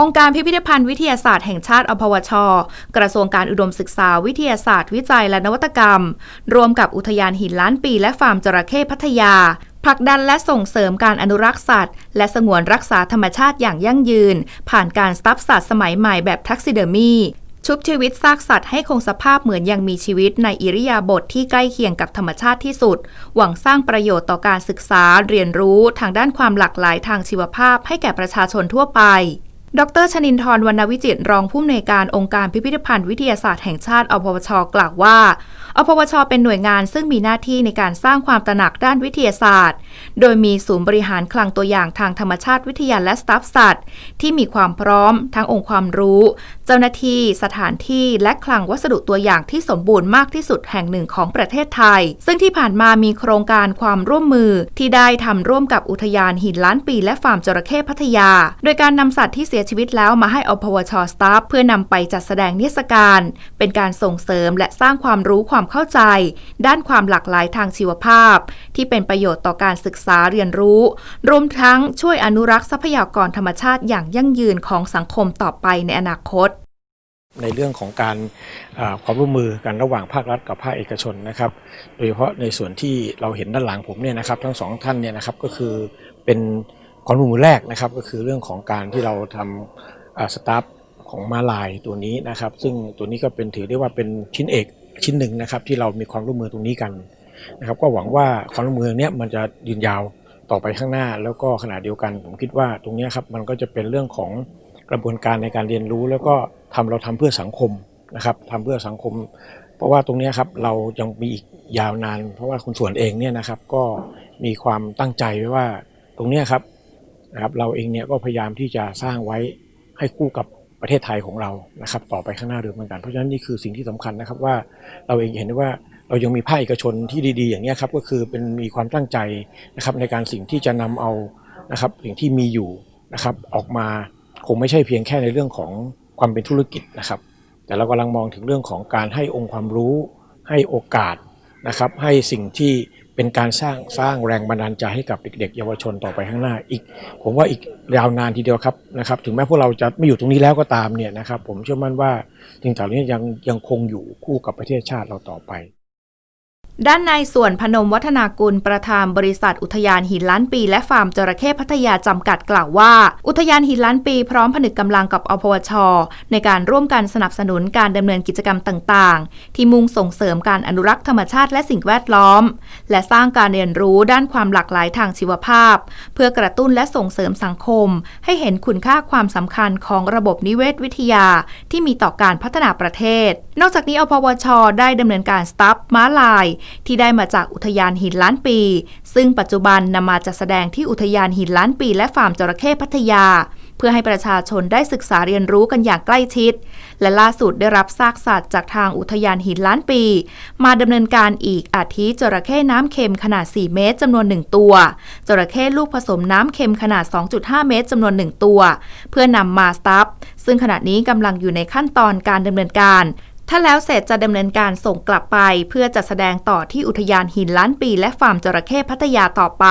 องค์การพิพิธภัณฑ์วิทยาศาสตร์แห่งชาติอพวช กระทรวงการอุดมศึกษาวิทยาศาสตร์ วิจัยและนวัตกรรม รวมกับอุทยานหินล้านปี และฟาร์มจระเข้พัทยาผลักดันและส่งเสริมการอนุรักษ์สัตว์ และสงวนรักษาธรรมชาติอย่างยั่งยืน ผ่านการสตับสัตว์สมัยใหม่แบบทักซิเดอร์มีชุบชีวิตซากสัตว์ให้คงสภาพเหมือนยังมีชีวิตในอิริยาบถทที่ใกล้เคียงกับธรรมชาติที่สุด หวังสร้างประโยชน์ต่อการศึกษาเรียนรู้ทางด้านความหลากหลายทางชีวภาพให้แก่ประชาชนทั่วไป ดรชนินทร์วรรณวิจิตรรองผู้อำนวยการองค์การพิพิธภัณฑ์วิทยาศาสตร์แห่งชาติอพวชกล่าวว่า อพวชเป็นหน่วยงานซึ่งมีหน้าที่ในการสร้างความตระหนักด้านวิทยาศาสตร์ โดยมีศูนย์บริหารคลังตัวอย่างทางธรรมชาติวิทยาและสตาฟสัตว์ ที่มีความพร้อม ทั้งองค์ความรู้ เจ้าหน้าที่ สถานที่และคลังวัสดุตัวอย่างที่สมบูรณ์มากที่สุดแห่งหนึ่งของประเทศไทย ซึ่งที่ผ่านมามีโครงการความร่วมมือที่ได้ทำร่วมกับอุทยานหินล้านปี และฟาร์มจระเข้พัทยา โดยการนำสัตว์ที่เสียชีวิตแล้วมาให้อพวชสตาฟเพื่อนำไปจัดแสดงนิทรรศการ เป็นการส่งเสริมและสร้างความรู้ความเข้าใจ ด้านความหลากหลายทางชีวภาพ ที่เป็นประโยชน์ต่อการศึกษาเรียนรู้ รวมทั้งช่วยอนุรักษ์ทรัพยากรธรรมชาติอย่างยั่งยืนของสังคมต่อไปในอนาคตในเรื่องของการความร่วมมือกันระหว่างภาครัฐกับภาคเอกชนนะครับ โดยเฉพาะในส่วนที่เราเห็นด้านหลังผมเนี่ยนะครับทั้งสองท่านเนี่ยนะครับก็คือเป็นความร่วมมือแรกนะครับก็คือเรื่องของการที่เราทำสตาฟของมาลายตัวนี้นะครับ ซึ่งตัวนี้ก็เป็นถือได้ว่าเป็นชิ้นเอก ชิ้นหนึ่งนะครับ ที่เรามีความร่วมมือตรงนี้กันนะครับ ก็หวังว่าความร่วมมือเนี้ยมันจะยืนยาวต่อไปข้างหน้า แล้วก็ขณะเดียวกัน ผมคิดว่าตรงนี้ครับมันก็จะเป็นเรื่องของกระบวนการในการเรียนรู้ แล้วก็ทำเราทำเพื่อสังคมนะครับทำเพื่อสังคม เพราะว่าตรงนี้ครับเรายังมีอีกยาวนาน เพราะว่าคุณส่วนเองเนี่ยนะครับก็มีความตั้งใจไว้ว่าตรงนี้ครับนะครับเราเองเนี่ยก็พยายามที่จะสร้างไว้ให้คู่กับ ประเทศไทยของเรานะครับต่อไปข้างหน้าด้วยเหมือนกัน เพราะฉะนั้นนี่คือสิ่งที่สำคัญนะครับว่าเราเองเห็นได้ว่าเรายังมีภาคเอกชนที่ดีๆ อย่างนี้ครับก็คือเป็นมีความตั้งใจนะครับในการสิ่งที่จะนำเอานะครับสิ่งที่มีอยู่นะครับออกมาคงไม่ใช่เพียงแค่ในเรื่องของความเป็นธุรกิจนะครับ แต่เรากำลังมองถึงเรื่องของการให้องค์ความรู้ ให้โอกาสนะครับให้สิ่งที่ เป็นการสร้างสร้างแรงบันดาลใจให้กับเด็กๆ เยาวชนต่อไปข้างหน้าอีก ผมว่าอีกยาวนานทีเดียวครับนะครับ ถึงแม้พวกเราจะไม่อยู่ตรงนี้แล้วก็ตามเนี่ยนะครับ ผมเชื่อมั่นว่าสิ่งเหล่านี้ยังยังคงอยู่คู่กับประเทศชาติเราต่อไป ด้านในส่วนพนมวัฒนากุลประธานบริษัทอุทยานหินล้านปี และฟาร์มจระเข้พัทยาจำกัดกล่าวว่า อุทยานหินล้านปีพร้อมผนึกกำลังกับอพวช ในการร่วมกันสนับสนุนการดำเนินกิจกรรมต่างๆ ที่มุ่งส่งเสริมการอนุรักษ์ธรรมชาติและสิ่งแวดล้อม และสร้างการเรียนรู้ด้านความหลากหลายทางชีวภาพ เพื่อกระตุ้นและส่งเสริมสังคม ให้เห็นคุณค่าความสำคัญของระบบนิเวศวิทยา ที่มีต่อการพัฒนาประเทศ นอกจากนี้อพวช ได้ดำเนินการสตัฟม้าลายที่ได้มาจากอุทยานหินล้านปี ซึ่งปัจจุบันนำมาจัดแสดงที่อุทยานหินล้านปีและฟาร์มจระเข้พัทยา เพื่อให้ประชาชนได้ศึกษาเรียนรู้กันอย่างใกล้ชิด และล่าสุดได้รับซากสัตว์จากทางอุทยานหินล้านปี มาดำเนินการอีกอาทิจระเข้น้ำเค็มขนาด 4 เมตรจำนวน 1 ตัว จระเข้ลูกผสมน้ำเค็มขนาด 2.5 เมตรจำนวน 1 ตัว เพื่อนำมาสตัฟซึ่งขณะนี้กำลังอยู่ในขั้นตอนการดำเนินการ ถ้าแล้วเสร็จจะดำเนินการส่งกลับไป เพื่อจัดแสดงต่อที่อุทยานหินล้านปีและฟาร์มจระเข้พัทยาต่อไป